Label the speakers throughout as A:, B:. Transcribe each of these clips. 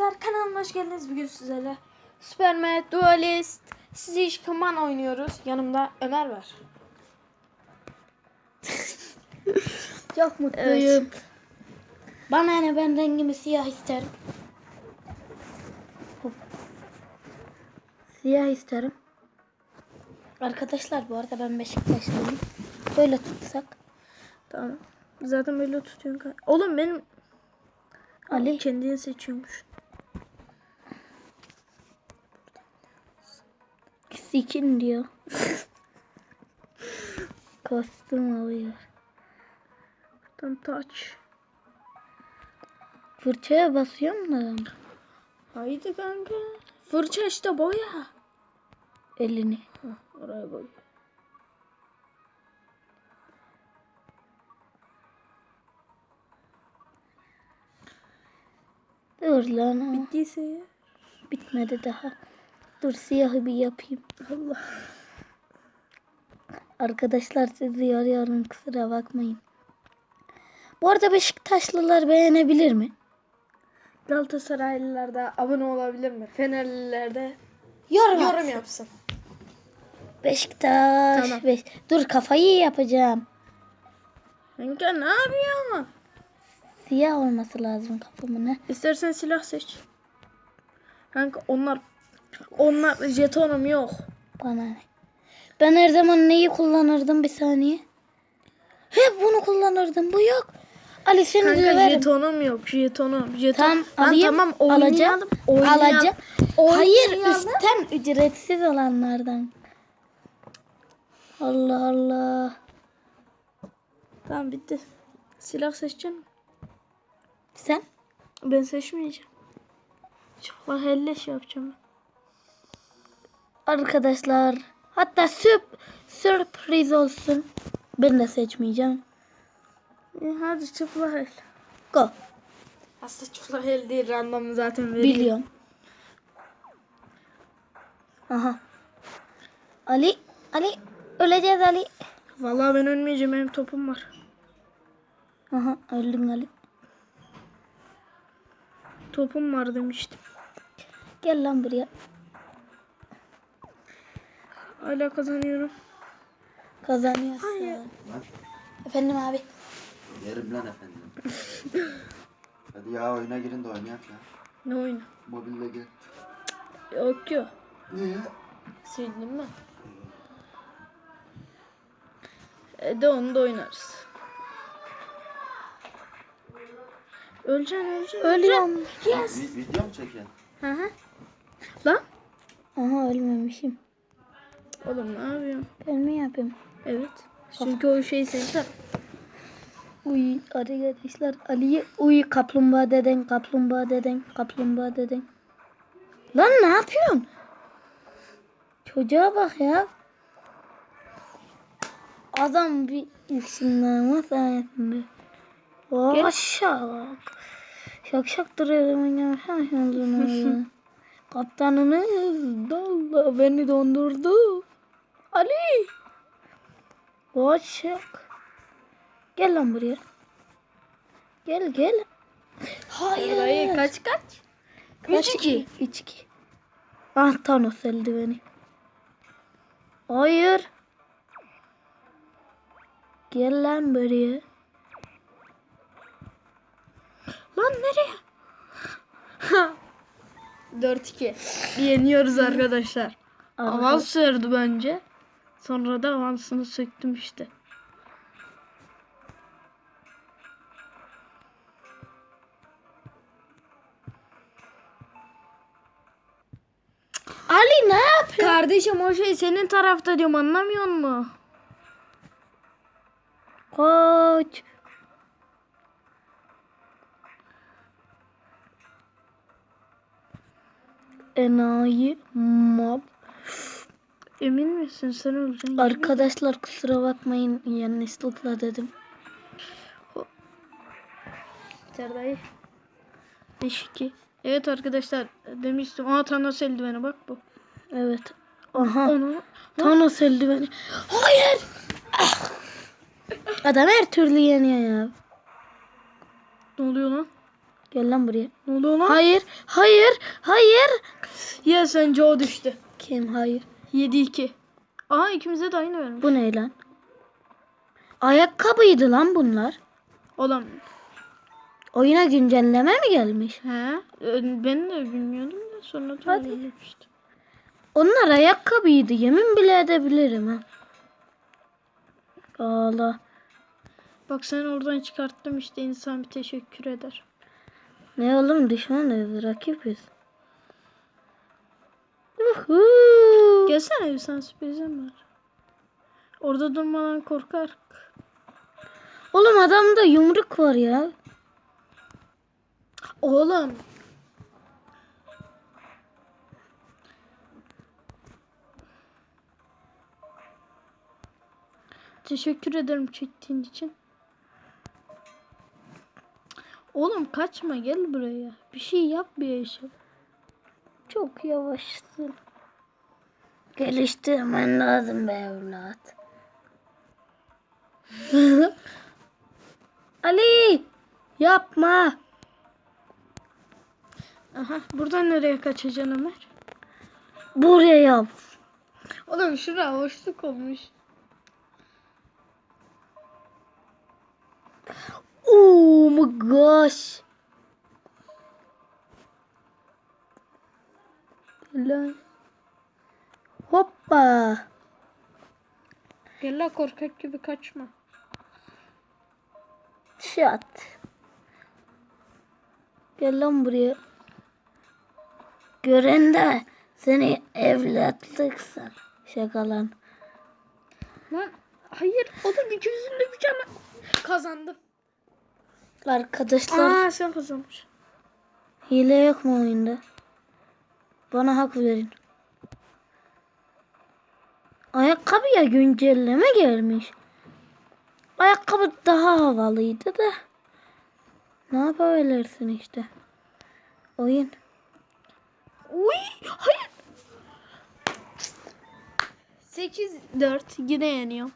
A: arkadaşlar kanalıma hoş geldiniz. Bugün sizlerle Superman Duelist Siege Command oynuyoruz. Yanımda Ömer var.
B: Çok mutluyum. Bana ne ben rengimi siyah isterim. Hop. Siyah isterim. Arkadaşlar bu arada ben Beşiktaşlıyım. Böyle tutsak.
A: Tamam. Zaten böyle tutuyorsun. Oğlum benim
B: Ali.
A: kendini seçiyormuş.
B: Sikin diyor. Kostüm alıyor.
A: Tam taç.
B: Fırçaya basıyor mu da
A: Haydi kanka. Fırça işte boya.
B: elini?
A: Hah, oraya boy.
B: Dur lan. o
A: Bittiyse ya.
B: Bitmedi daha. Dur siyahı bir yapayım.
A: Allah.
B: Arkadaşlar sizi yoruyorum kusura bakmayın. Bu arada Beşiktaşlılar beğenebilir mi?
A: Galatasaraylılar da abone olabilir mi? Fenerliler de
B: Yorum,
A: yorum yapsın.
B: Beşiktaş.
A: Tamam.
B: Beş- Dur kafayı yapacağım.
A: Kanka ne yapıyorsun?
B: Siyah olması lazım kafamın.
A: İstersen silah seç. Kanka onlar onlar jetonum yok.
B: Bana ne? Ben her zaman neyi kullanırdım bir saniye? Hep bunu kullanırdım. Bu yok. Ali seni
A: Kanka
B: döverim.
A: jetonum yok. Jetonum. Jeton.
B: Tamam
A: Lan
B: alayım.
A: tamam
B: alacağım.
A: oynayalım. Oynayalım.
B: Alacağım. Hayır
A: Oynayalım.
B: üstten ücretsiz olanlardan. Allah Allah.
A: Tamam bitti. Silah seçeceğim.
B: Sen?
A: Ben seçmeyeceğim. Çok helleş yapacağım.
B: Arkadaşlar hatta sürp sürpriz olsun. Ben de seçmeyeceğim.
A: E, hadi çıplak el.
B: Go.
A: Aslında çıplak el değil. Random zaten veriyor.
B: Biliyorum. Aha. Ali, Ali öleceğiz Ali.
A: Vallahi ben ölmeyeceğim. Benim topum var.
B: Aha öldün Ali.
A: Topum var demiştim.
B: Gel lan buraya.
A: Hala kazanıyorum.
B: Kazanıyorsun.
A: Hayır.
B: Efendim abi.
C: Yerim lan efendim. Hadi ya oyuna girin de oynayak ya.
A: Ne oyunu?
C: Mobilde gel.
A: Yok yok.
C: Niye?
A: Sildim mi? E de onu da oynarız. Öleceksin öleceksin.
B: Ölüyorum.
A: Yes.
C: Vi- video mu çekiyorsun?
A: Hı hı. Lan.
B: Aha ölmemişim.
A: Oğlum ne yapıyorsun?
B: Ben mi yapayım?
A: Evet. Çünkü o şey taraf.
B: Uy arkadaşlar Ali'ye uy kaplumbağa deden kaplumbağa deden kaplumbağa deden. Lan ne yapıyorsun? Çocuğa bak ya. Adam bir ışınlanma sayesinde.
A: Gel.
B: Aşağı bak. Şak şak duruyor. Kaptanınız dalla beni dondurdu. Ali. Boşak. Gel lan buraya. Gel gel. Hayır.
A: Dayı kaç kaç?
B: Kaç?
A: 3-2.
B: 3-2. Ah Thanos eldiveni. Hayır. Gel lan buraya.
A: Lan nereye? 4-2. Yeniyoruz arkadaşlar. Avans verdi bence. Sonra da avansını söktüm işte.
B: Ali ne yapıyor?
A: Kardeşim o şey senin tarafta diyorum anlamıyor musun?
B: Koç. Enayi mob.
A: Emin misin sen öleceksin?
B: Arkadaşlar kusura bakmayın yanlışlıkla dedim.
A: Serdayı. 5-2. Evet arkadaşlar demiştim. Aa Thanos eldiveni bak bu.
B: Evet. Aha.
A: Onu
B: Thanos eldiveni. Hayır. Ah. Adam her türlü yeniyor ya.
A: ne oluyor lan?
B: Gel lan buraya.
A: Ne oldu lan?
B: Hayır. Hayır. Hayır.
A: Ya sence o düştü.
B: Kim hayır?
A: 7-2. Aha ikimize de aynı vermiş.
B: Bu ne lan? Ayakkabıydı lan bunlar.
A: Oğlum.
B: Oyuna güncelleme mi gelmiş?
A: He? Ö- Ben de bilmiyordum da sonra işte.
B: Onlar ayakkabıydı. Yemin bile edebilirim ha. Allah.
A: Bak sen oradan çıkarttım işte insan bir teşekkür eder.
B: Ne oğlum düşmanız, rakibiz. Uhu.
A: Gelsene bir sana sürprizim var. Orada durmadan korkar.
B: Oğlum adamda yumruk var ya.
A: Oğlum. Teşekkür ederim çektiğin için. Oğlum kaçma gel buraya. Bir şey yap bir işe.
B: Çok yavaşsın. Geliştirmen lazım be evlat. Ali! Yapma.
A: Aha buradan nereye kaçacaksın Ömer?
B: Buraya yap.
A: Oğlum şura hoşluk olmuş.
B: Oh my gosh. Lan. Hoppa.
A: Gel la korkak gibi kaçma.
B: Şat. Gel lan buraya. Gören de seni evlatlıksın. Şakalan.
A: Lan hayır oğlum iki yüzünde bir cana. Kazandım.
B: Arkadaşlar
A: Aa sen kazanmış.
B: hile yok mu oyunda? Bana hak verin. Ayakkabıya güncelleme gelmiş. Ayakkabı daha havalıydı da. Ne yapabilirsin işte. Oyun.
A: Uy hayır. 8-4 yine yeniyorum.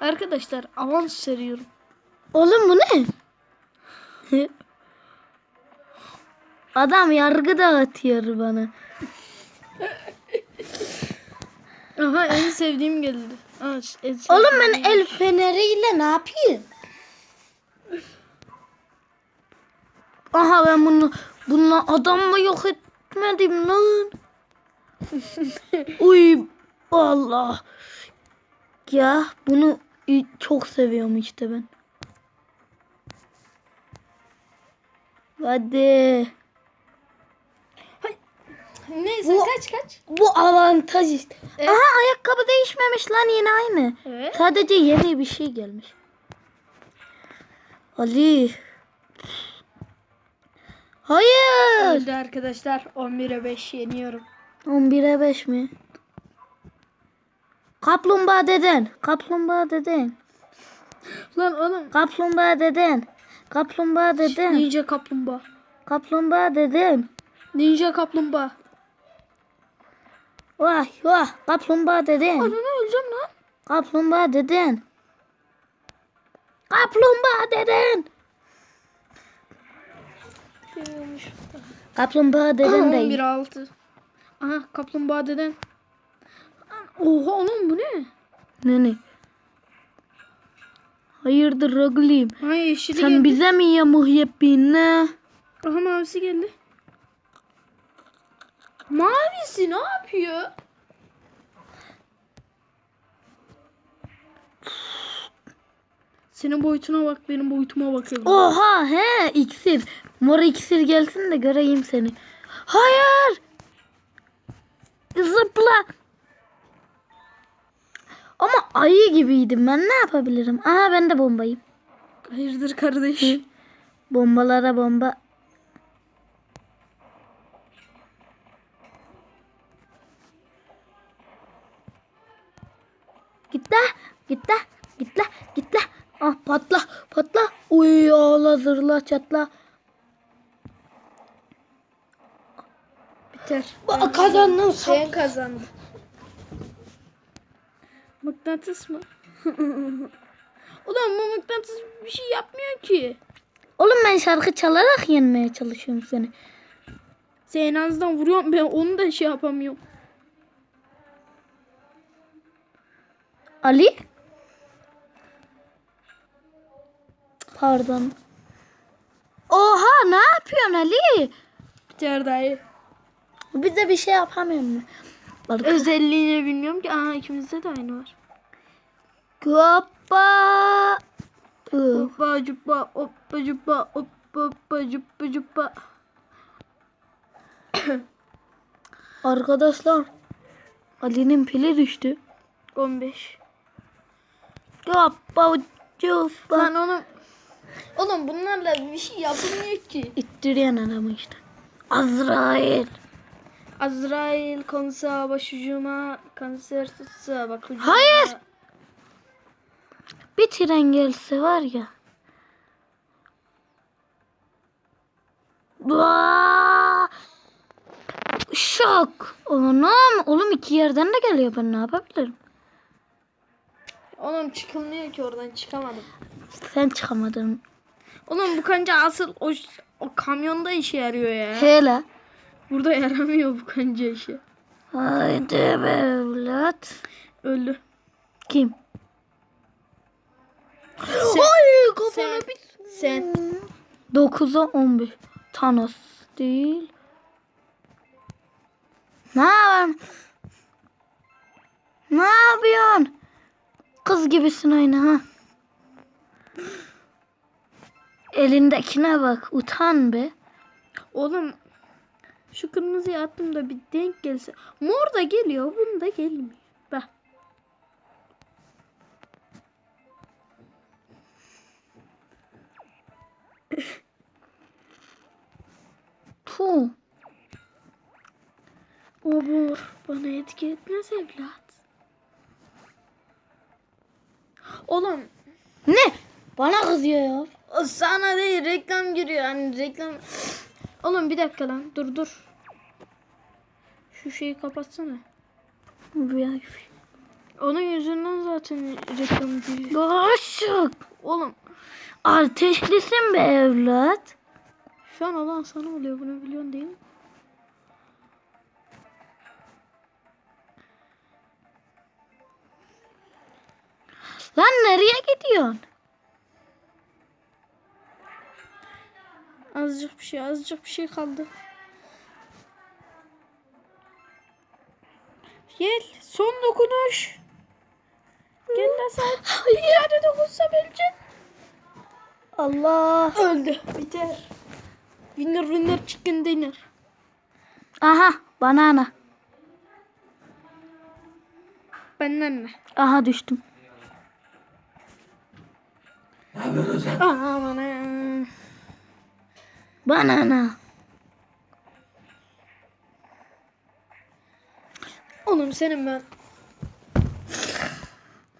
A: Arkadaşlar avans veriyorum.
B: Oğlum bu ne? Adam yargı dağıtıyor bana.
A: Aha en sevdiğim geldi. Aa, en sevdiğim
B: Oğlum ben el feneriyle ne yapayım? Aha ben bunu bununla adamla yok etmedim lan. Uy Allah. Ya bunu çok seviyorum işte ben. Hadi.
A: Neyse
B: Bu-
A: kaç kaç.
B: Bu avantaj işte.
A: Evet.
B: Aha ayakkabı değişmemiş lan yine aynı.
A: Evet.
B: Sadece yeni bir şey gelmiş. Ali. Hayır.
A: Öldü arkadaşlar 11'e 5 yeniyorum.
B: 11'e 5 mi? Kaplumbağa deden. Kaplumbağa deden.
A: Lan oğlum.
B: Kaplumbağa deden. Kaplumbağa deden.
A: Ninja kaplumbağa.
B: Kaplumbağa deden.
A: Ninja kaplumbağa.
B: Vah vah. Kaplumbağa deden.
A: Ananı öleceğim lan.
B: Kaplumbağa deden. Kaplumbağa deden. Kaplumbağa deden de
A: 11 6. Aha kaplumbağa deden. Oha oğlum bu ne?
B: Ne ne? Hayırdır Raglim?
A: Ha yeşili
B: Sen
A: geldi.
B: bize mi yamuk yapayım ne?
A: Aha mavisi geldi. Mavisi ne yapıyor? Senin boyutuna bak benim boyutuma bakıyorum.
B: Oha he iksir. Mor iksir gelsin de göreyim seni. Hayır. Zıpla. Ama ayı gibiydim ben ne yapabilirim? Aha ben de bombayım.
A: Hayırdır kardeş?
B: Bombalara bomba. Git la, git la, git la, git la. Ah patla, patla. Uy ağla zırla çatla.
A: Biter.
B: Ba- Kazandım.
A: Sen kazandın. Mıknatıs mı? Ulan bu mıknatıs bir şey yapmıyor ki.
B: Oğlum ben şarkı çalarak yenmeye çalışıyorum seni.
A: Sen en azından vuruyorum ben onu da şey yapamıyorum.
B: Ali? Pardon. Oha ne yapıyorsun Ali?
A: Biter dayı.
B: Bize bir şey yapamıyor mu? Balık.
A: Özelliğini bilmiyorum ki. Aa ikimizde de aynı var.
B: Hoppa.
A: Hoppa cuppa hoppa cuppa hoppa hoppa cuppa cuppa.
B: Arkadaşlar. Ali'nin pili düştü.
A: 15.
B: Hoppa hoppa.
A: Lan oğlum. Oğlum bunlarla bir şey yapılmıyor ki.
B: İttiriyen adamı işte. Azrail.
A: Azrail konsa başucuma kanser tutsa bak ucuma.
B: Hayır. Bir tren gelse var ya. Vaa! Şok. Anam. Oğlum iki yerden de geliyor ben ne yapabilirim?
A: Oğlum çıkılmıyor ki oradan çıkamadım.
B: Sen çıkamadın.
A: Oğlum bu kanca asıl o, o kamyonda işe yarıyor ya.
B: Hele.
A: Burada yaramıyor bu kanca işi.
B: Haydi be evlat.
A: Öldü.
B: Kim?
A: Sen,
B: Ay
A: sen, sen
B: 9'a 11. Thanos değil. Ne yapıyorsun? Ne yapıyorsun? Kız gibisin aynı ha. Elindekine bak. Utan be.
A: Oğlum şu kırmızıyı attım da bir denk gelse. Mor da geliyor, bunu da gelmiyor. Bak.
B: Puh.
A: Obur bana etki etmez evlat. Oğlum
B: Ne? Bana kızıyor ya.
A: sana değil reklam giriyor hani reklam. Oğlum bir dakika lan dur dur. Şu şeyi kapatsana. Onun yüzünden zaten reklam giriyor.
B: Boşluk.
A: Oğlum
B: Ateşlisin be evlat.
A: şu an olan sana oluyor bunu biliyorsun değil mi?
B: Lan nereye gidiyorsun?
A: Azıcık bir şey azıcık bir şey kaldı. Gel son dokunuş. Gel de sen. Bir yerde dokunsa öleceksin.
B: Allah.
A: Öldü. Biter. Winner winner chicken dinner.
B: Aha banana.
A: Benden ne?
B: Banana.
A: Oğlum senin ben.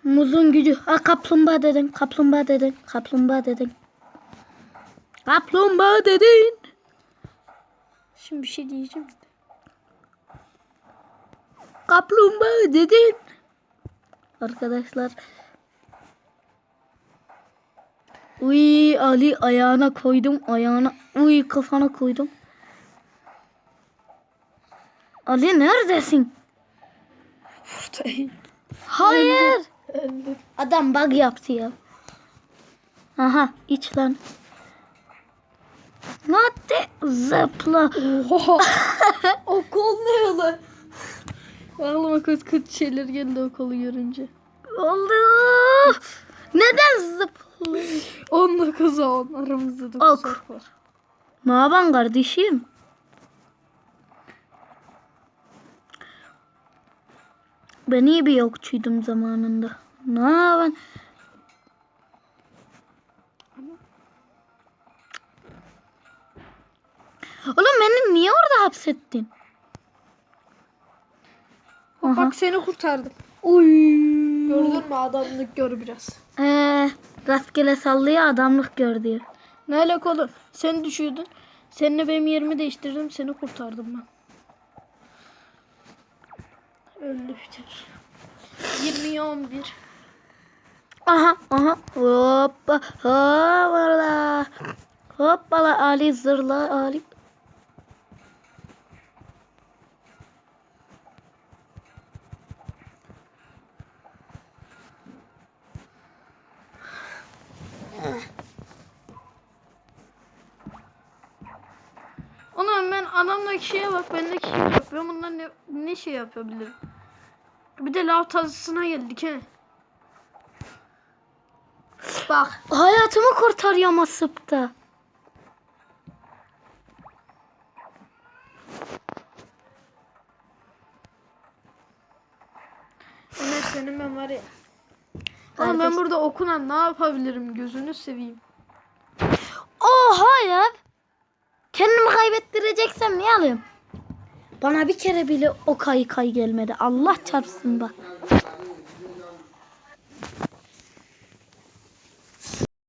B: Muzun gücü. Ha kaplumbağa dedin. Kaplumbağa dedin. Kaplumbağa dedin. Kaplumbağa dedin.
A: Şimdi bir şey diyeceğim.
B: Kaplumbağa dedin. Arkadaşlar. Uy Ali ayağına koydum. Ayağına. Uy kafana koydum. Ali neredesin?
A: Buradayım.
B: Hayır.
A: Öldü.
B: Adam bug yaptı ya. Aha iç lan. Hadi zıpla.
A: Oha. o kol ne yola? Aklıma kötü kötü şeyler geldi o kolu görünce.
B: Allah. Neden zıpla?
A: 19'a 10 aramızda 9
B: Ok.
A: fark var.
B: Ne yapan kardeşim? Ben iyi bir yokçuydum zamanında. Ne yapan? Oğlum beni niye orada hapsettin? Aha.
A: Bak seni kurtardım.
B: Uy.
A: Gördün mü adamlık gör biraz.
B: Ee, rastgele sallıyor adamlık gör diyor.
A: Ne alaka oğlum? Sen düşüyordun. Seninle benim yerimi değiştirdim. Seni kurtardım ben. Öldü biter. 20'ye 11.
B: Aha aha hoppa hoppa Hoppala Ali zırla Ali.
A: Ulan ben adamdaki şeye bak bendeki şeye bak. Ben bundan ne, ne şey yapabilirim? Bir de lav tazısına geldik he. Bak.
B: Hayatımı kurtarıyor ama sıpta.
A: Ömer senin ben var ya. Oğlum ben burada okunan ne yapabilirim gözünü seveyim.
B: Oha ya. Kendimi kaybettireceksem niye alayım? Bana bir kere bile o kay kay gelmedi. Allah çarpsın bak.